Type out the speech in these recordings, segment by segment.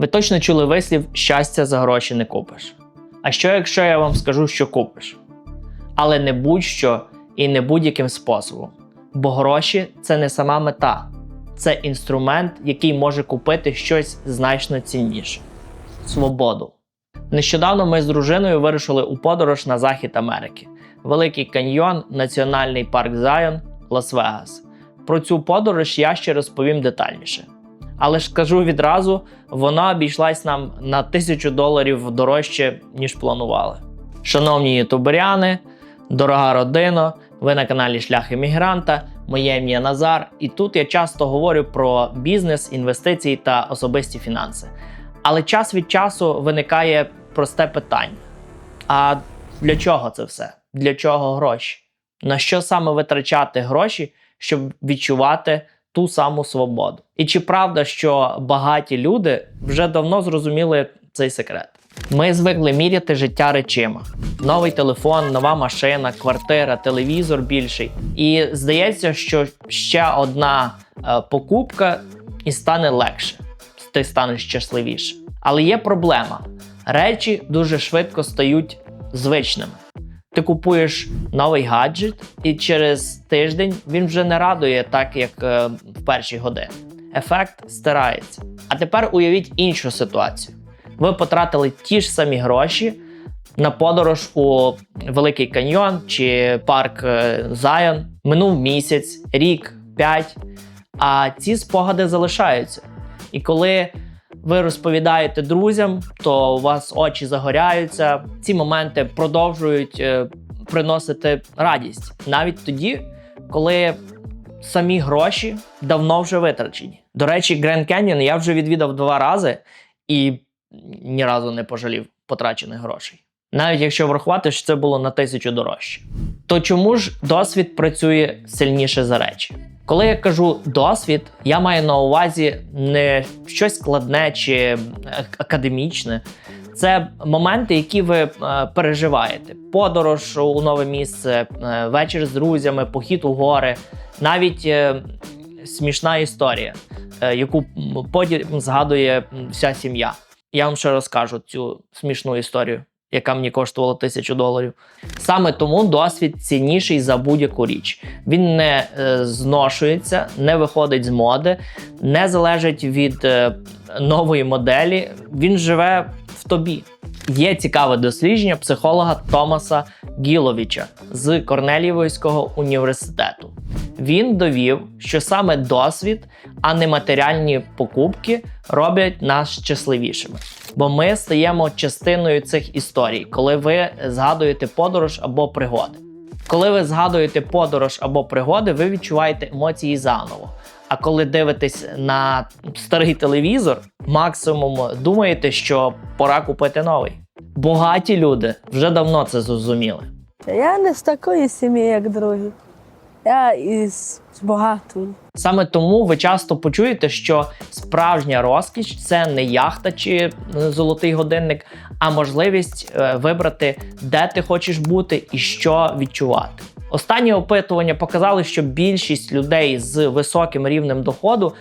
Ви точно чули вислів щастя за гроші не купиш. А що якщо я вам скажу, що купиш? Але не будь-що і не будь-яким способом. Бо гроші це не сама мета, це інструмент, який може купити щось значно цінніше свободу. Нещодавно ми з дружиною вирушили у подорож на захід Америки, Великий каньйон, Національний парк Зайон, Лас-Вегас. Про цю подорож я ще розповім детальніше. Але ж кажу відразу, вона обійшлась нам на тисячу доларів дорожче, ніж планували. Шановні ютуберяни, дорога родино, ви на каналі Шлях Емігранта. Моє ім'я Назар, і тут я часто говорю про бізнес, інвестиції та особисті фінанси. Але час від часу виникає просте питання: а для чого це все? Для чого гроші? На що саме витрачати гроші, щоб відчувати ту саму свободу? І чи правда, що багаті люди вже давно зрозуміли цей секрет? Ми звикли міряти життя речима: новий телефон, нова машина, квартира, телевізор більший. І здається, що ще одна е, покупка і стане легше, ти станеш щасливіше. Але є проблема: речі дуже швидко стають звичними. Ти купуєш новий гаджет, і через тиждень він вже не радує так, як е, в перші години. Ефект стирається. А тепер уявіть іншу ситуацію. Ви потратили ті ж самі гроші на подорож у Великий каньйон чи парк е, Зайон. Минув місяць, рік, п'ять. А ці спогади залишаються. І коли ви розповідаєте друзям, то у вас очі загоряються. Ці моменти продовжують е, приносити радість навіть тоді, коли самі гроші давно вже витрачені. До речі, Grand Canyon я вже відвідав два рази і ні разу не пожалів потрачених грошей. Навіть якщо врахувати, що це було на тисячу дорожче. То чому ж досвід працює сильніше за речі? Коли я кажу досвід, я маю на увазі не щось складне чи е, академічне. Це моменти, які ви е, переживаєте: подорож у нове місце, е, вечір з друзями, похід у гори, навіть смішна історія, яку потім згадує вся сім'я. Я вам ще розкажу цю смішну історію, яка мені коштувала тисячу доларів. Саме тому досвід цінніший за будь-яку річ. Він не е, зношується, не виходить з моди, не залежить від е, нової моделі. Він живе в тобі. Є цікаве дослідження психолога Томаса Гіловіча з Корнеліївського університету. Він довів, що саме досвід, а не матеріальні покупки роблять нас щасливішими. Бо ми стаємо частиною цих історій, коли ви згадуєте подорож або пригоди. Коли ви згадуєте подорож або пригоди, ви відчуваєте емоції заново. А коли дивитесь на старий телевізор, максимум думаєте, що пора купити новий. Багаті люди вже давно це зрозуміли. Я не з такої сім'ї, як другі. Я із багатої. Саме тому ви часто почуєте, що справжня розкіш це не яхта чи е, золотий годинник, а можливість е, вибрати, де ти хочеш бути і що відчувати. Останні опитування показали, що більшість людей з високим рівнем доходу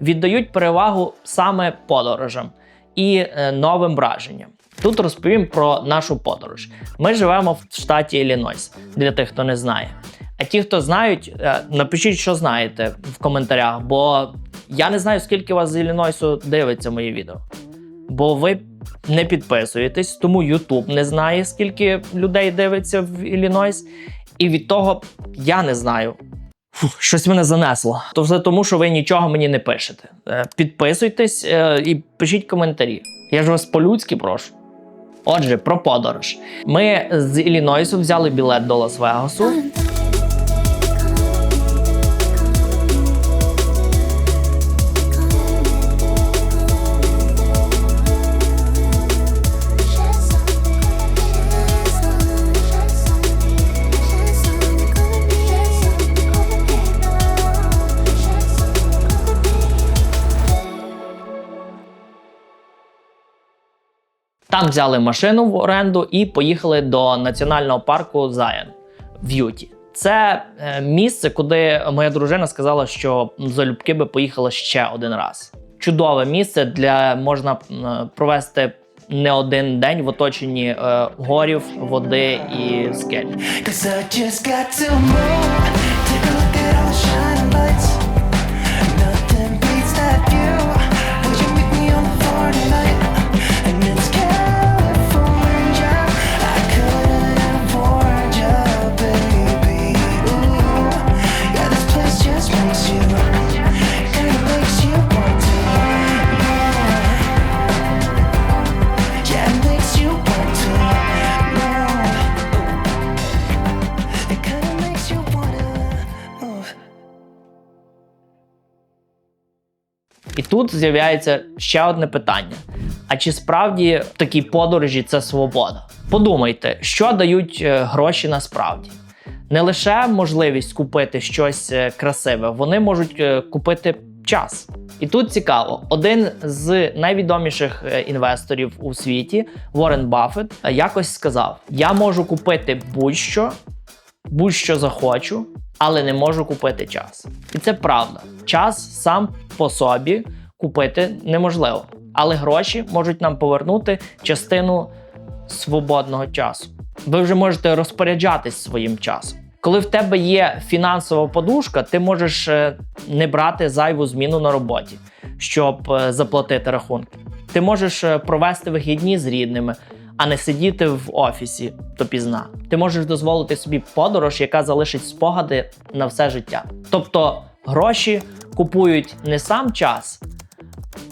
віддають перевагу саме подорожам і е, новим враженням. Тут розповім про нашу подорож. Ми живемо в штаті Іллінойс, для тих, хто не знає. А ті, хто знають, е, напишіть, що знаєте в коментарях, бо я не знаю, скільки вас з Іллінойсу дивиться мої відео. Бо ви не підписуєтесь, тому YouTube не знає, скільки людей дивиться в Іллінойс. І від того я не знаю. Фух, щось мене занесло. То все тому, що ви нічого мені не пишете. Е, Підписуйтесь е, і пишіть коментарі. Я ж вас по-людськи прошу. Отже, про подорож. Ми з Іллінойсу взяли білет до Лас-Вегасу. Так взяли машину в оренду і поїхали до національного парку Заєн в Юті. Це е, місце, куди моя дружина сказала, що залюбки би поїхала ще один раз. Чудове місце для можна е, провести не один день в оточенні е, горів, води і скель. І тут з'являється ще одне питання: а чи справді в такій подорожі це свобода? Подумайте, що дають е, гроші насправді. Не лише можливість купити щось е, красиве, вони можуть е, купити час. І тут цікаво, один з найвідоміших інвесторів у світі, Уоррен Баффет, якось сказав: Я можу купити будь-що, будь-що захочу, але не можу купити час. І це правда. Час сам по собі купити неможливо, але гроші можуть нам повернути частину свободного часу. Ви вже можете розпоряджатись своїм часом. Коли в тебе є фінансова подушка, ти можеш е, не брати зайву зміну на роботі, щоб е, заплатити рахунки. Ти можеш е, провести вихідні з рідними, а не сидіти в офісі допізна. Ти можеш дозволити собі подорож, яка залишить спогади на все життя. Тобто гроші купують не сам час,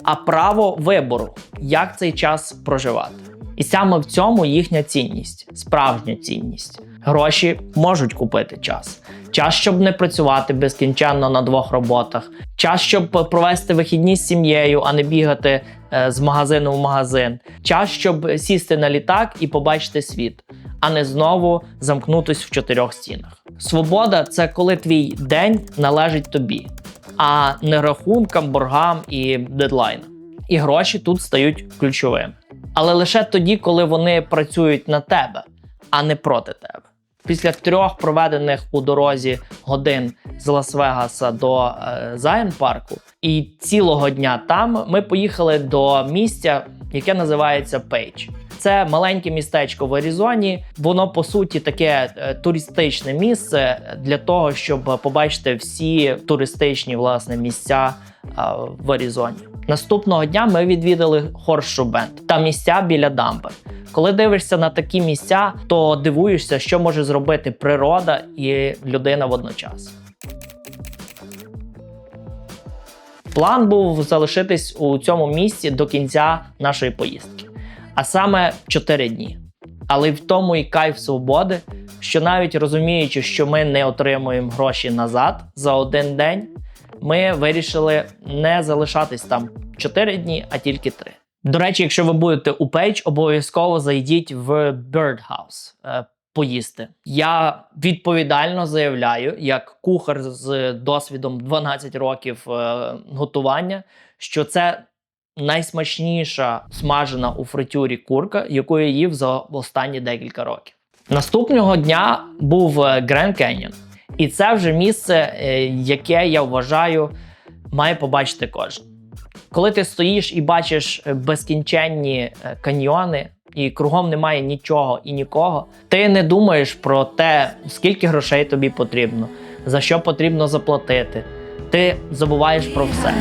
а право вибору, як цей час проживати. І саме в цьому їхня цінність, справжня цінність. Гроші можуть купити час. Час, щоб не працювати безкінченно на двох роботах, час, щоб провести вихідні з сім'єю, а не бігати з магазину в магазин, час, щоб сісти на літак і побачити світ, а не знову замкнутись в чотирьох стінах. Свобода це коли твій день належить тобі, а не рахункам, боргам і дедлайнам. І гроші тут стають ключовими. Але лише тоді, коли вони працюють на тебе, а не проти тебе. Після трьох проведених у дорозі годин з Лас-Вегаса до е, Зайн парку і цілого дня там ми поїхали до місця, яке називається Пейдж. Це маленьке містечко в Аризоні. Воно по суті таке е, туристичне місце для того, щоб побачити всі туристичні власне місця е, в Аризоні. Наступного дня ми відвідали Хоршу Бенд та місця біля дамби. Коли дивишся на такі місця, то дивуєшся, що може зробити природа і людина водночас. План був залишитись у цьому місці до кінця нашої поїздки, а саме 4 дні. Але в тому і кайф свободи, що навіть розуміючи, що ми не отримуємо гроші назад за один день, ми вирішили не залишатись там 4 дні, а тільки 3. До речі, якщо ви будете у Пейдж, обов'язково зайдіть в Birdhouse е, поїсти. Я відповідально заявляю, як кухар з досвідом 12 років е, готування, що це найсмачніша смажена у фритюрі курка, яку я їв за останні декілька років. Наступного дня був Гранд Canyon. І це вже місце, е, яке я вважаю, має побачити кожен. Коли ти стоїш і бачиш е, безкінченні е, каньйони, і кругом немає нічого і нікого, ти не думаєш про те, скільки грошей тобі потрібно, за що потрібно заплатити. Ти забуваєш про все.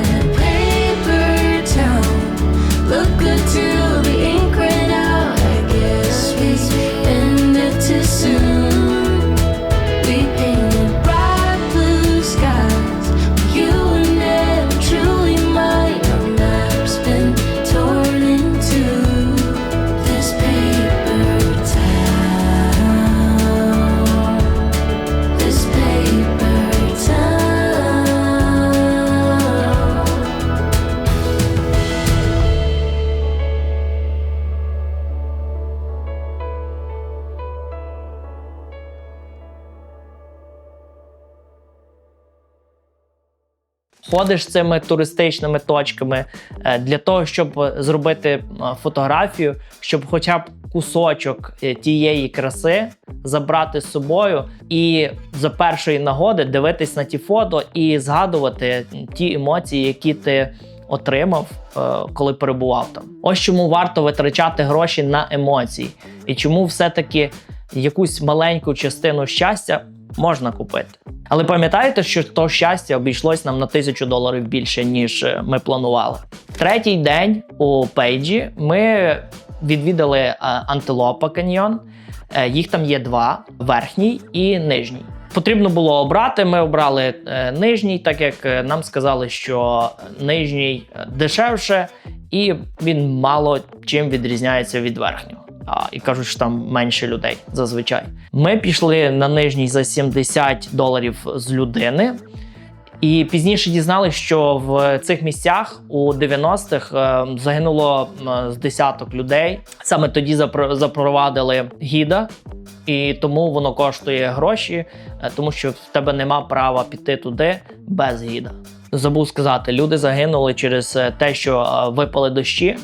Ходиш цими туристичними точками е, для того, щоб зробити е, фотографію, щоб хоча б кусочок е, тієї краси забрати з собою і за першої нагоди дивитись на ті фото і згадувати ті емоції, які ти отримав, е, коли перебував там. Ось чому варто витрачати гроші на емоції, і чому все-таки якусь маленьку частину щастя можна купити. Але пам'ятаєте, що то щастя обійшлось нам на тисячу доларів більше, ніж е, ми планували. Третій день у Пейджі ми відвідали е, Антилопа каньйон. Е, Їх там є два: верхній і нижній. Потрібно було обрати. Ми обрали нижній, так як нам сказали, що нижній дешевше, і він мало чим відрізняється від верхнього. А, і кажуть, що там менше людей зазвичай. Ми пішли на нижній за 70 доларів з людини. І пізніше дізналися, що в цих місцях у 90-х е, загинуло з десяток людей. Саме тоді запро- запровадили гіда, і тому воно коштує гроші, е, тому що в тебе нема права піти туди без гіда. Забув сказати, люди загинули через е, те, що випали дощі.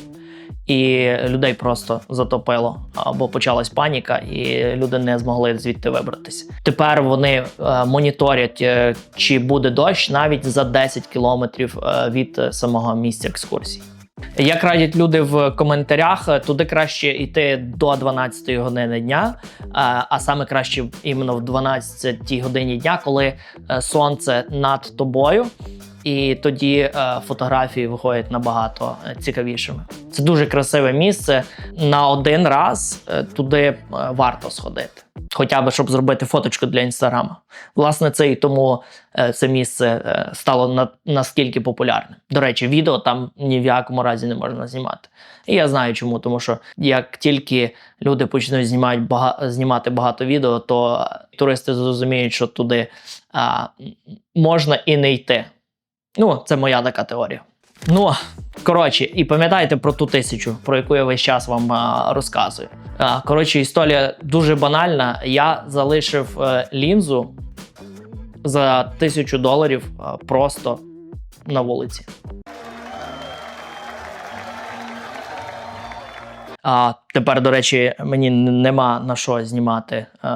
І людей просто затопило або почалась паніка, і люди не змогли звідти вибратися. Тепер вони е, моніторять, е, чи буде дощ навіть за 10 кілометрів е, від самого місця екскурсії. Як радять люди в коментарях, туди краще йти до 12 години дня, а саме краще іменно в 12 годині дня, коли сонце над тобою, і тоді е, фотографії виходять набагато е, цікавішими. Це дуже красиве місце. На один раз е, туди е, варто сходити, хоча б щоб зробити фоточку для інстаграма. Власне, це і тому це місце стало на, наскільки популярним. До речі, відео там ні в якому разі не можна знімати. І я знаю чому, тому що як тільки люди почнуть знімати багато, знімати багато відео, то туристи зрозуміють, що туди а, можна і не йти. Ну, це моя така теорія. Ну, коротше, і пам'ятайте про ту тисячу, про яку я весь час вам а, розказую. А, коротше, історія дуже банальна. Я залишив е, лінзу за тисячу доларів а, просто на вулиці. А тепер, до речі, мені нема на що знімати е,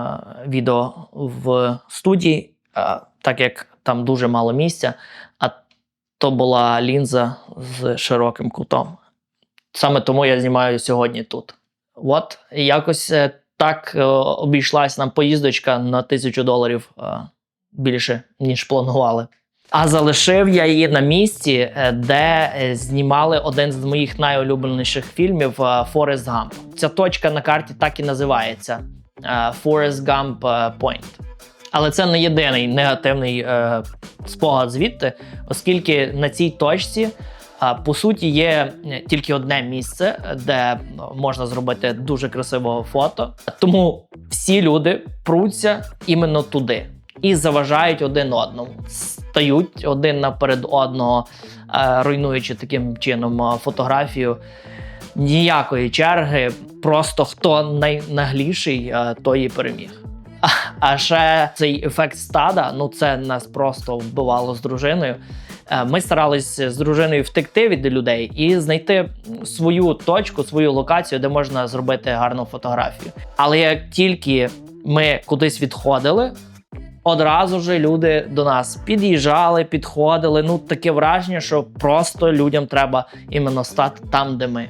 відео в студії, е, так як там дуже мало місця. А то була лінза з широким кутом. Саме тому я знімаю сьогодні тут. От, якось е, так е, обійшлась нам поїздочка на тисячу доларів е, більше, ніж планували. А залишив я її на місці, де знімали один з моїх найулюбленіших фільмів Форест Гамп. Ця точка на карті так і називається Forrest Gump Point. Але це не єдиний негативний спогад звідти, оскільки на цій точці по суті є е, тільки одне місце, де е, можна зробити дуже красивого фото. Тому всі люди пруться іменно туди і заважають один одному, стають один наперед одного, е, руйнуючи таким чином е, фотографію. Ніякої черги, просто хто найнагліший, той і переміг. А, ще цей ефект стада, ну це нас просто вбивало з дружиною. Е, Ми старалися з дружиною втекти від людей і знайти свою точку, свою локацію, де можна зробити гарну фотографію. Але як тільки ми кудись відходили, одразу ж люди до нас під'їжджали, підходили. Ну таке враження, що просто людям треба іменно стати там, де ми.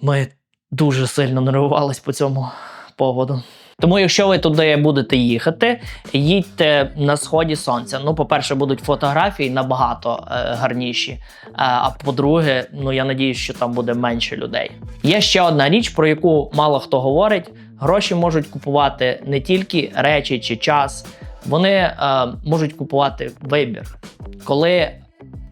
Ми дуже сильно нервувались по цьому поводу. Тому, якщо ви туди будете їхати, їдьте на сході сонця. Ну, по-перше, будуть фотографії набагато е, гарніші. Е, а по-друге, ну я надіюсь, що там буде менше людей. Є ще одна річ, про яку мало хто говорить: гроші можуть купувати не тільки речі чи час, вони е, можуть купувати вибір. Коли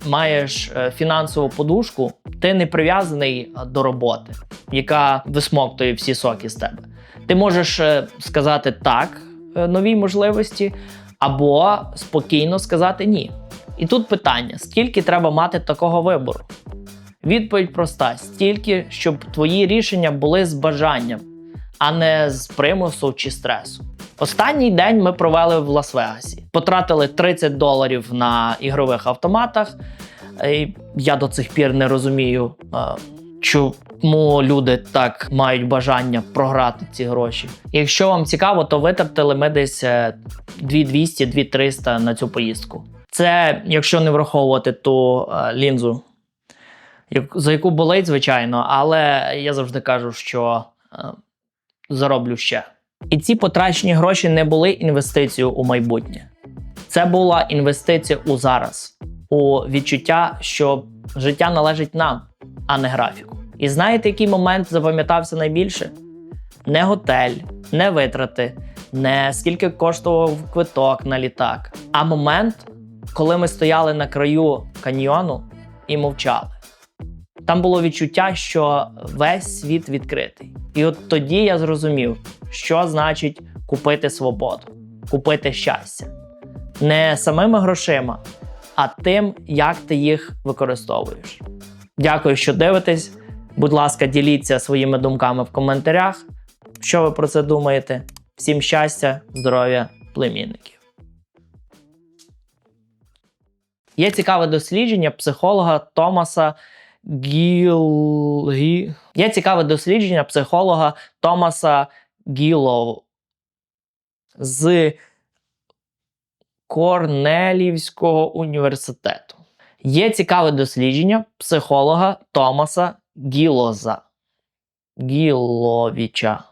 маєш е, фінансову подушку, ти не прив'язаний е, до роботи, яка висмоктує всі соки з тебе. Ти можеш е, сказати так е, новій можливості, або спокійно сказати ні. І тут питання: скільки треба мати такого вибору? Відповідь проста: стільки, щоб твої рішення були з бажанням, а не з примусу чи стресу. Останній день ми провели в Лас-Вегасі. Потратили 30 доларів на ігрових автоматах. Я до цих пір не розумію, е, чому люди так мають бажання програти ці гроші. Якщо вам цікаво, то витратили ми десь е, 2200-2300 на цю поїздку. Це якщо не враховувати ту е, лінзу, за яку болить, звичайно, але я завжди кажу, що е, зароблю ще. І ці потрачені гроші не були інвестицією у майбутнє. Це була інвестиція у зараз, у відчуття, що життя належить нам, а не графіку. І знаєте, який момент запам'ятався найбільше? Не готель, не витрати, не скільки коштував квиток на літак, а момент, коли ми стояли на краю каньйону і мовчали. Там було відчуття, що весь світ відкритий. І от тоді я зрозумів, що значить купити свободу, купити щастя. Не самими грошима, а тим, як ти їх використовуєш. Дякую, що дивитесь. Будь ласка, діліться своїми думками в коментарях. Що ви про це думаєте? Всім щастя, здоров'я, племінників. Є цікаве дослідження психолога Томаса Гіл... Гі... Є цікаве дослідження психолога Томаса Гілов з Корнелівського університету. Є цікаве дослідження психолога Томаса Гілоза Гіловіча